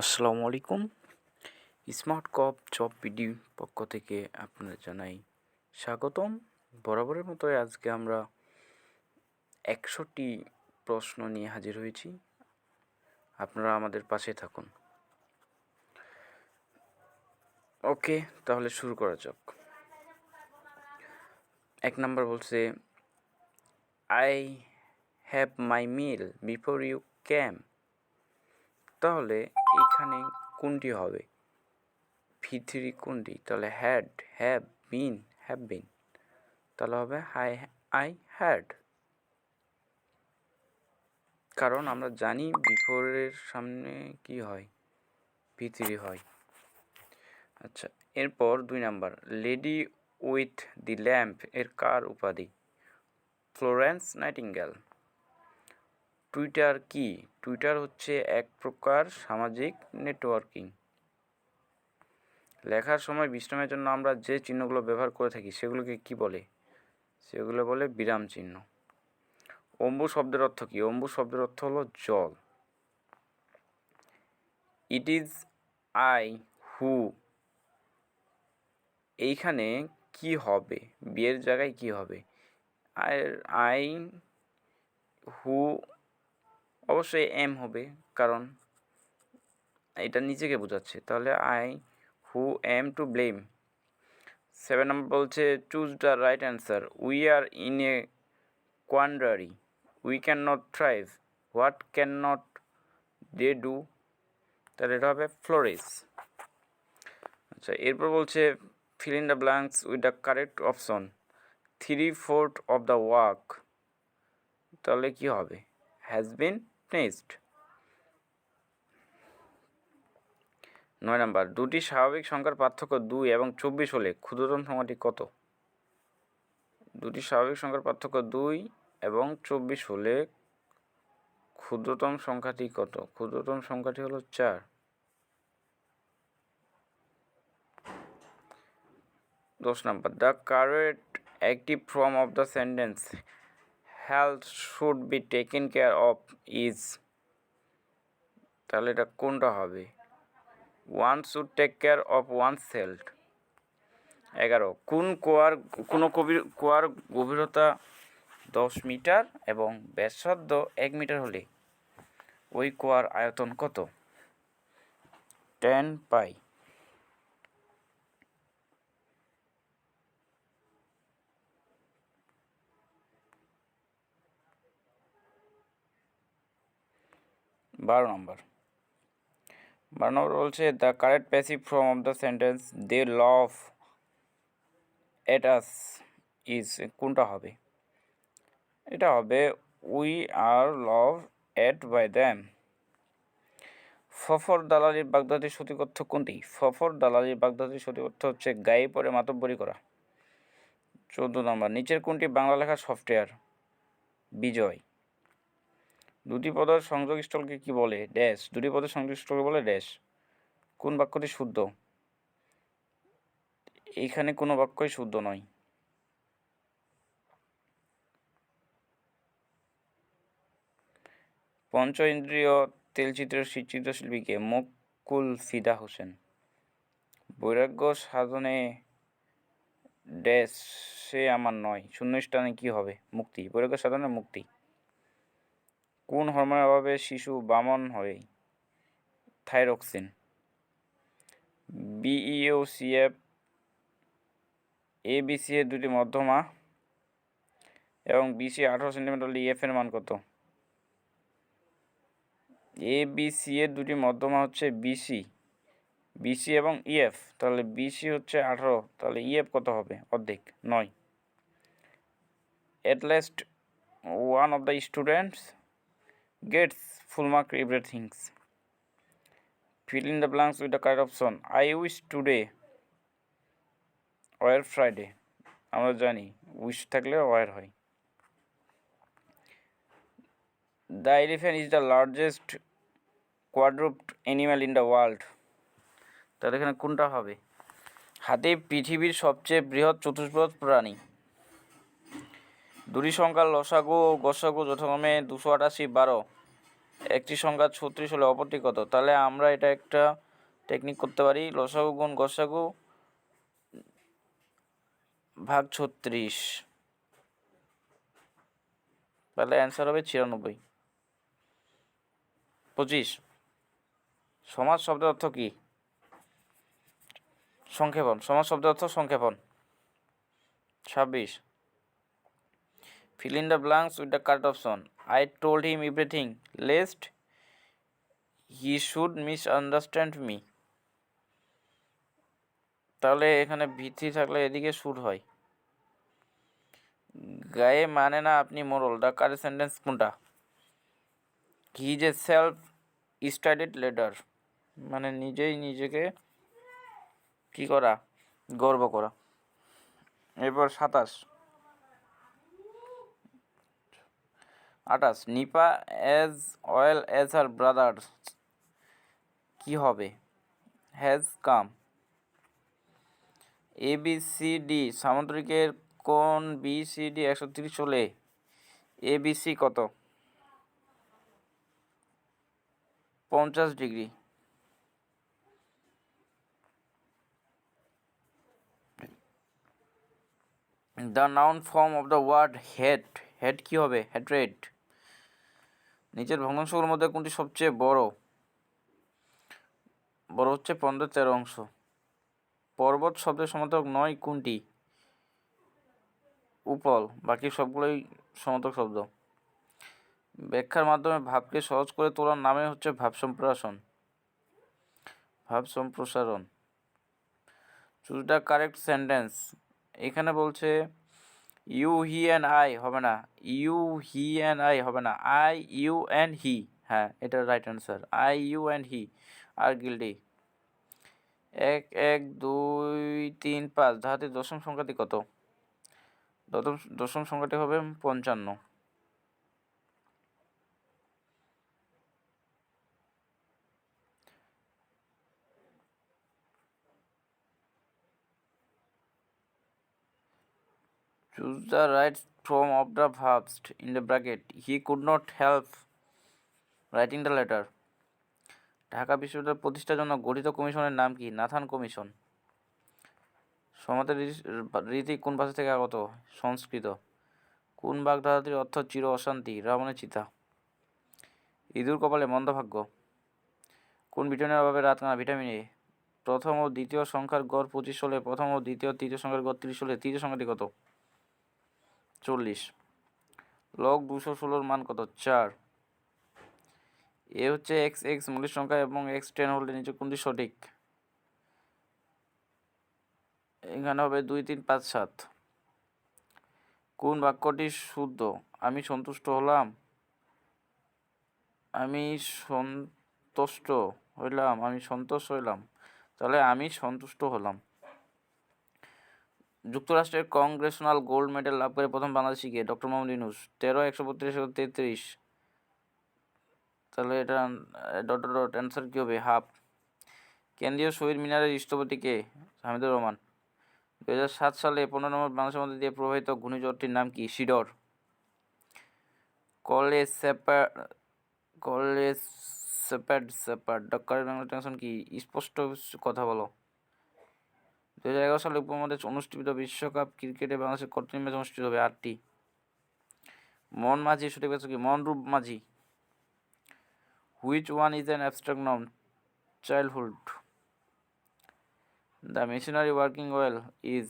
আসসালামু আলাইকুম। স্মার্ট কপ job PD পক্ষ থেকে আপনাদের জানাই স্বাগতম। বরাবরের মতো আজকে আমরা একশোটি প্রশ্ন নিয়ে হাজির হয়েছি। আপনারা আমাদের পাশে থাকুন। ওকে, তাহলে শুরু করা যাক। এক নম্বর বলছে I have my meal before you came তাহলে এখানে কোনটি হবে? ভি থ্রি কোনটি? তাহলে had have been have been তাহলে হবে হাই আই হ্যাড কারণ আমরা জানি বিফোরের সামনে কি হয়? ভি থ্রি হয়। আচ্ছা এরপর দুই number. Lady with the lamp এর কার উপাধি? Florence Nightingale. টুইটার কি? টুইটার হচ্ছে এক প্রকার সামাজিক নেটওয়ার্কিং লেখার সময় বিশ্রামের জন্য আমরা যে চিহ্নগুলো ব্যবহার করে থাকি, সেগুলোকে কি বলে? সেগুলো বলে বিরাম চিহ্ন। অম্বু শব্দের অর্থ কি? অম্বু শব্দের অর্থ হলো জল। ইট ইজ আই হু এইখানে কি হবে? বিয়ের জায়গায় কি হবে? আর আই হু অবশ্যই এম হবে, কারণ এটা নিজেকে বোঝাচ্ছে। তাহলে I who am to blame seven নম্বর বলছে choose the right answer we are in a quandary we can not thrive what can not they do তাহলে এটা হবে ফ্লোরিস আচ্ছা এরপর বলছে fill the blanks with the correct option three fourth of the work তাহলে কি হবে? Has been finished নয় নাম্বার, দুটি স্বাভাবিক সংখ্যার পার্থক্য দুই এবং চব্বিশ হলে ক্ষুদ্রতম সংখ্যাটি কত? দুটি স্বাভাবিক সংখ্যার পার্থক্য দুই এবং চব্বিশ হলে ক্ষুদ্রতম সংখ্যাটি কত? ক্ষুদ্রতম সংখ্যাটি হলো চার। দশ number, the correct active form of the sentence health should be taken care of is তাহলে এটা কোনটা হবে? One should take care of oneself এগারো, কোন কোয়ার, কোনো কবির কোয়ার গভীরতা দশ মিটার এবং ব্যাসার্ধ এক মিটার হলে ওই কোয়ার আয়তন কত? টেন পাই বারো নম্বর। বারো নম্বর বলছে the correct passive form of the sentence they love at us is কোনটা হবে? এটা হবে we are love at by them ফফর দালালির বাগদাদির সঠিক অর্থ কোনটি? ফফর দালালির বাগদাদির সঠিক হচ্ছে, গায়ে পরে মাতব্বরি করা। চৌদ্দ নম্বর, নিচের কোনটি বাংলা লেখার সফটওয়্যার? বিজয়। দুটি পদের সংযোগস্থলকে কি বলে? ড্যাশ। দুটি পদের সংযোগস্থলকে বলে ড্যাশ। কোন বাক্যটি শুদ্ধ? এখানে কোনো বাক্যই শুদ্ধ নয়। পঞ্চ ইন্দ্রিয় তেলচিত্রের চিত্র শিল্পীকে মুকুল ফিদা হোসেন। বৈরাগ্য সাধনে ড্যাশ সে আমার নয়। শূন্য স্থানে কি হবে? মুক্তি। বৈরাগ্য সাধনে মুক্তি। কোন হরমোনের অভাবে শিশু বামন হয়? থাইরক্সিন বিইও সিএফ এ বিসি এর দুটি মধ্যমা এবং বিসি আঠারো সেন্টিমিটার ইএফ এর মান কত? এ বিসি এর দুটি মধ্যমা হচ্ছে বিসি বিসি এবং ইএফ তাহলে বিসি হচ্ছে আঠারো, তাহলে ইএফ কত হবে? অর্ধেক, নয়। Least one of the students gets full mark, everything. Fill in the blanks with the correct option. I wish today or friday. আমরা জানি উইশ থাকলে ওয়ার হয়। The elephant is the largest quadruped animal in the world তাহলে এখানে কোনটা হবে? হাতি পৃথিবীর সবচেয়ে বৃহৎ চতুষ্পদ প্রাণী। দুটি সংখ্যার লসাগু ও গসাগু যথাক্রমে দুশো আটাশি বারো। একটি সংখ্যা ছত্রিশ হলে অপরটি কত? তাহলে আমরা এটা একটা টেকনিক করতে পারি। লসাগু গুণ গসাগু ভাগ ছত্রিশ। তাহলে অ্যান্সার হবে ছিয়ানব্বই। পঁচিশ। সমাজ শব্দের অর্থ কী? সংক্ষেপণ। সমাজ শব্দের অর্থ সংক্ষেপণ। ছাব্বিশ। Fill in the blanks with the correct option. I told him everything. Lest he should misunderstand me. তাহলে এখানে ভিত্তি থাকলে এদিকে সুর হয়। গায়ে মানে না আপনি মোরল দ্য কারেক্ট সেন্টেন্স কোনটা? He is a self studied leader মানে নিজেই নিজেকে কি করা? গর্ব করা। এরপর সাতাশ। আঠাশ। Nipa as well as her brother, কি হবে? Has come. A B C D, সামুদ্রিকের কোন বি সি ডি একশো তিরিশ চলে এ বি সি কত? পঞ্চাশ degree. The noun form of the word hate hate কী হবে? হেড্রেড নিচের ভগ্নাংশগুলোর মধ্যে কোনটি সবচেয়ে বড়? বড় হচ্ছে পনেরো তেরো অংশ। পর্বত শব্দের সমার্থক নয়, কোনটি? উপল। বাকি সবগুলোই সমার্থক শব্দ। ব্যাখ্যার মাধ্যমে ভাবকে সহজ করে তোলার নামে হচ্ছে ভাব সম্প্রসারণ। ভাব সম্প্রসারণ। চুজ দ্য কারেক্ট সেন্টেন্স এখানে বলছে ইউ হি অ্যান্ড আই হবে না, ইউ হি অ্যান্ড আই হবে না, আই ইউ অ্যান্ড হি হ্যাঁ এটা right answer I you and he, are guilty এক এক, দুই, তিন, পাঁচ, ধাতে দশম সংখ্যাটি কত? দশম দশম সংখ্যাটি হবে পঞ্চান্ন Choose the right form of the verbs in the bracket. He could not help writing the letter. Dhaka বিশ্ববিদ্যালয় প্রতিষ্ঠার জন্য গঠিত কমিশনের নাম কি? Nathan commission. সমাতের রীতি কোন ভাষা থেকে আগত? সংস্কৃত। কোন বাগধারাটির অর্থ চির অশান্তি? রাবণের চিতা। ইঁদুর কপালে মন্দভাগ্য কোন ভিটামিনের অভাবে রাত কানা ভিটামিন এ? প্রথম ও দ্বিতীয় সংখ্যার গড় পঁচিশ হলে প্রথম ও দ্বিতীয় তৃতীয় সংখ্যার গড় তিরিশ হলে তৃতীয় সংখ্যাটি কত? চল্লিশ। লগ দুশো ষোলোর মান কত? চার। এ হচ্ছে এক্স এক্স মূলের সংখ্যা এবং এক্স টেন হলে নিচে কোনটি সঠিক? এখানে হবে দুই, তিন, পাঁচ, সাত। কোন বাক্যটি শুদ্ধ? আমি সন্তুষ্ট হলাম। আমি সন্তুষ্ট হইলাম। আমি সন্তোষ হইলাম। তাহলে আমি সন্তুষ্ট হলাম। যুক্তরাষ্ট্রের কংগ্রেশনাল গোল্ড মেডেল লাভ করে প্রথম বাংলাদেশি কে? ডক্টর মোহাম্মদ ইউনুস। তেরো, একশো বত্রিশ একশো তেত্রিশ। তাহলে এটা ডট ডট অ্যান্সার কী হবে? হাফ। কেন্দ্রীয় শহীদ মিনারের স্থপতি কে? হামিদুর রহমান। দু হাজার সাত সালে পনেরো নম্বর বাংলাদেশের মধ্যে দিয়ে প্রবাহিত ঘূর্ণিঝড়টির নাম কি? সিডর। কলেজ সেপার কলেজ ডক্টরের বাংলা টেনশন কি? স্পষ্ট কথা বলো। দু হাজার এগারো সালে উপমহাদেশ অনুষ্ঠিত বিশ্বকাপ ক্রিকেটে বাংলাদেশের কতটি ম্যাচ অনুষ্ঠিত হবে? আটটি। মন মাঝি, সঠিক আছে কি? মনরূপ মাঝি। Which one is an abstract noun childhood the machinery working well is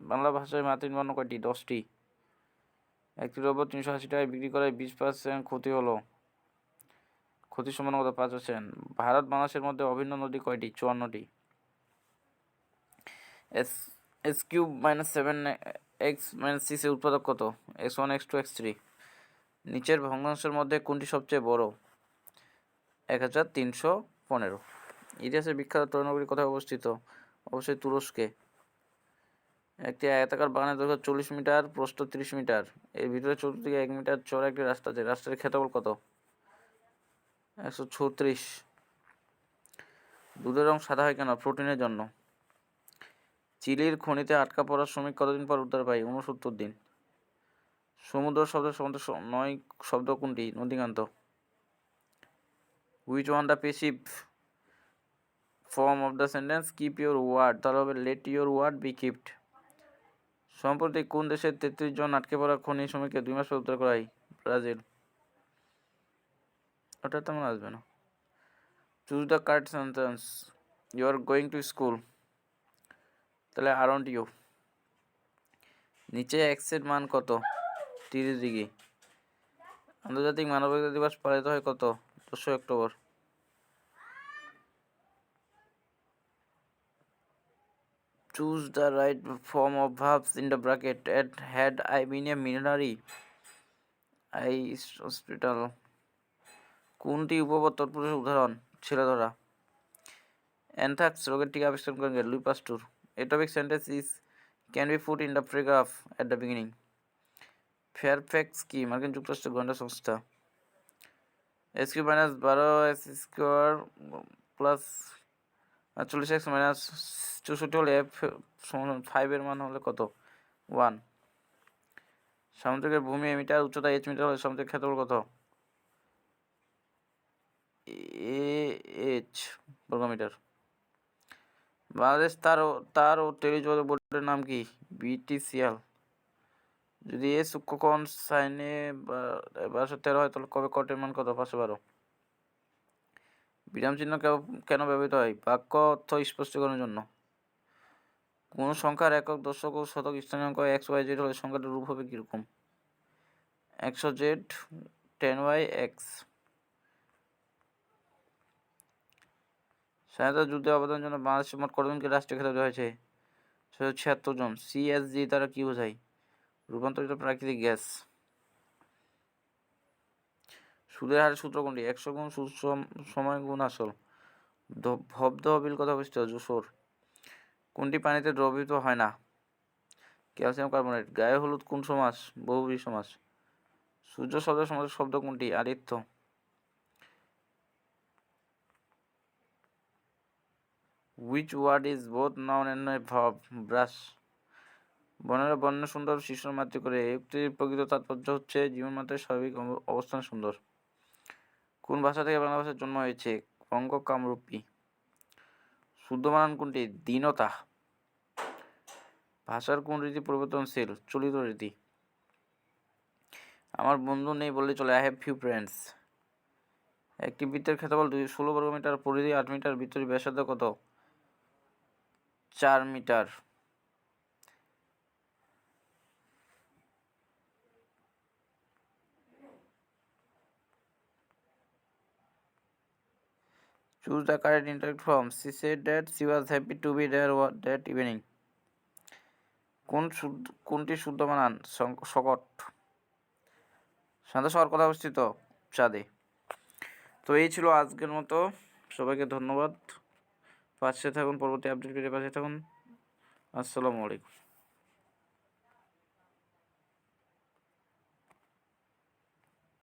Bangla ভাষায় মাতৃবর্ণ কয়টি? দশটি। একটি দ্রব্য তিনশো আশি টাকায় বিক্রি করায় বিশ পার্সেন্ট ক্ষতি হলো। ক্ষতির সমান কত পাঁচ পার্সেন্ট ভারত বাংলাদেশের মধ্যে অভিন্ন নদী কয়টি? চুয়ান্নটি। X x cube minus seven x minus সিক্সের উৎপাদক কত? X one x two x three নিচের ভগ্নাংশের মধ্যে কোনটি সবচেয়ে বড়? এক হাজার তিনশো পনেরো। ইতিহাসের বিখ্যাত তরুণগরী কোথায় অবস্থিত? অবশ্যই তুরস্কে। একটি আয়তাকার বাগানের দৈর্ঘ্য চল্লিশ মিটার, প্রস্থ তিরিশ মিটার। এর ভিতরে চতুর্দিকে এক মিটার চড়া একটি রাস্তা আছে। রাস্তার ক্ষেত্রফল কত? একশো ছত্রিশ। দুধের রং সাদা হয় কেন? প্রোটিনের জন্য। চিলির খনিতে আটকা পড়ার শ্রমিক কতদিন পর উদ্ধার পায়? উনসত্তর দিন। সমুদ্র শব্দের সমুদ্র নয় শব্দ কোনটি? নদীকান্ত। Which one the passive form of the sentence? Keep your word. তাহলে হবে let your word be keeped. সম্প্রতি কোন দেশের তেত্রিশ জন আটকে পড়া খনি শ্রমিককে দুই মাস পর উদ্ধার করা হয়? ব্রাজিল। ওটা তেমন আসবে না। Choose the correct sentence. You are going to school. তাহলে আরাউন্ড ইউ নিচে এক্সের মান কত? তিরিশ ডিগ্রি। আন্তর্জাতিক মানবাধিকার দিবস পালিত হয় কত? দোসরা October. Choose the right form of verbs in the bracket. At had i been a millionary i hospital. কোনটি উপপদ তৎপুরুষের উদাহরণ? ছেলে ধরা অ্যানথ্রাক্স রোগের টিকা আবিষ্কার করেন কে? A topic sentence is can be put in the paragraph at the beginning Fairfax কি মার্কিন যুক্তরাষ্ট্রের গোয়েন্দা সংস্থা। এস কিউ মাইনাস বারো এস স্কোয়ার প্লাস চল্লিশ এক্স মাইনাস চৌষট্টি হলে এফ ফাইভের মান হলে কত? ওয়ান সামুদ্রিকের ভূমি মিটার উচ্চতা এইচ মিটার হলে সামুদ্রিক ক্ষেত্রফল কত? এ এইচ বর্গমিটার। বাংলাদেশ তার ও তার ও টেলিযোগাযোগ বোর্ডের নাম কি? বিটিসিএল। যদি এ সূক্ষ্মকোণ সাইনে বারোশো তেরো হয়, তাহলে কবে কটের মান কত? পাঁচশো বারো। বিরাম চিহ্ন কেন ব্যবহৃত হয়? বাক্য অর্থ স্পষ্টীকরণের জন্য। কোন সংখ্যার একক, দশক ও শতক অঙ্ক এক্স, ওয়াই, জেড হলে সংখ্যাটির রূপ হবে কীরকম? একশো জেড, টেন ওয়াই, এক্স। স্বাধীনতা যুদ্ধে অবদানের জন্য বাংলাদেশের মোট কতজনকে রাষ্ট্রীয় খেতাব দেওয়া হয়েছে ছশো ছিয়াত্তর জন। সিএসজি তারা কী বোঝায়? রূপান্তরিত প্রাকৃতিক গ্যাস। সুদের হারের সূত্র কোনটি? একশো গুণ সুদ সম- সময় গুণ আসল। ভব্দ বিল কথা অবস্থিত? যশোর। কোনটি পানিতে দ্রবীভূত হয় না? Calcium carbonate. গায়ে হলুদ কোন সমাস? বহুব্রী সমাস। সূর্য শব্দ সমাজ শব্দ কোনটি? Aditya. Which word is noun and a verb brush বনের বন্য সুন্দর, শিশুর মাতৃ করে। উক্তির প্রকৃত তাৎপর্য হচ্ছে জীবন মাত্রের স্বাভাবিক অবস্থান সুন্দর। কোন ভাষা থেকে বাংলা ভাষার জন্ম হয়েছে? বঙ্গ কামরূপী শুদ্ধ বানান কোনটি? দীনতা। ভাষার কোন রীতি পরিবর্তনশীল? চলিত রীতি। আমার বন্ধু নেই বললে চলে। আই হ্যাভ ফিউ ফ্রেন্ডস একটি বৃত্তের ক্ষেত্রফল দুই ষোলো বর্গ মিটার পরিধি আট মিটার, বৃত্তের ব্যাসার্ধ কত? চার metre Choose the correct indirect form. She said that she was happy to be there that evening. কোন কোনটি শুদ্ধ বানান শকট শান্ত শহর কথা অবস্থিত চাঁদে তো এই ছিল আজকের মতো সবাইকে ধন্যবাদ পাশে থাকুন পরবর্তী আপডেট পেতে পাশে থাকুন। আসসালামু আলাইকুম।